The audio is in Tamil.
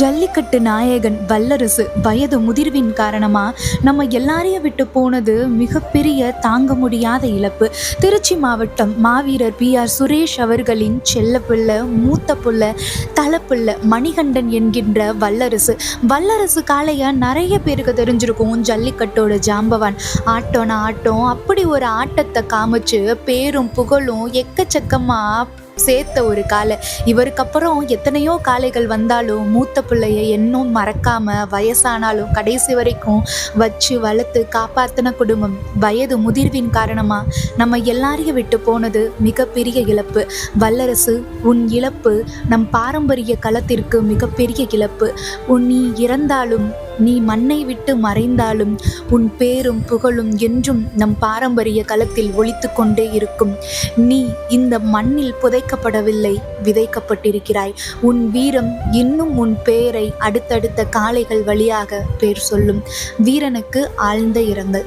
ஜல்லிக்கட்டு நாயகன் வல்லரசு வயது முதிர்வின் காரணமா நம்ம எல்லாரையும் விட்டு போனது மிகப்பெரிய தாங்க முடியாத இழப்பு. திருச்சி மாவட்டம் மாவீரர் பி. ஆர். சுரேஷ் அவர்களின் செல்ல பிள்ளை மூத்த புள்ள தலப்புள்ள மணிகண்டன் என்கின்ற வல்லரசு. வல்லரசு காளைய நிறைய பேருக்கு தெரிஞ்சிருக்கும் ஜல்லிக்கட்டோட ஜாம்பவான். ஆட்டோனா ஆட்டம் அப்படி ஒரு ஆட்டத்தை காமிச்சு பேரும் புகழும் எக்கச்சக்கமாக சேர்த்த ஒரு காளை இவருக்கு அப்புறம் எத்தனையோ காளைகள் வந்தாலும் மூத்த பிள்ளைய இன்னும் மறக்காம வயசானாலும் கடைசி வரைக்கும் வச்சு வளர்த்து காப்பாத்தின குடும்பம். வயது முதிர்வின் காரணமா நம்ம எல்லாரையும் விட்டு போனது மிகப்பெரிய இழப்பு. வல்லரசு உன் இழப்பு நம் பாரம்பரிய களத்திற்கு மிகப்பெரிய இழப்பு. உன் நீ இறந்தாலும் நீ மண்ணை விட்டு மறைந்தாலும் உன் பேரும் புகழும் என்றும் நம் பாரம்பரிய களத்தில் ஒழித்து கொண்டே இருக்கும். நீ இந்த மண்ணில் புதைக்கப்படவில்லை விதைக்கப்பட்டிருக்கிறாய். உன் வீரம் இன்னும் உன் பெயரை அடுத்தடுத்த காளைகள் வழியாக பேர் சொல்லும். வீரனுக்கு ஆழ்ந்த இரங்கல்.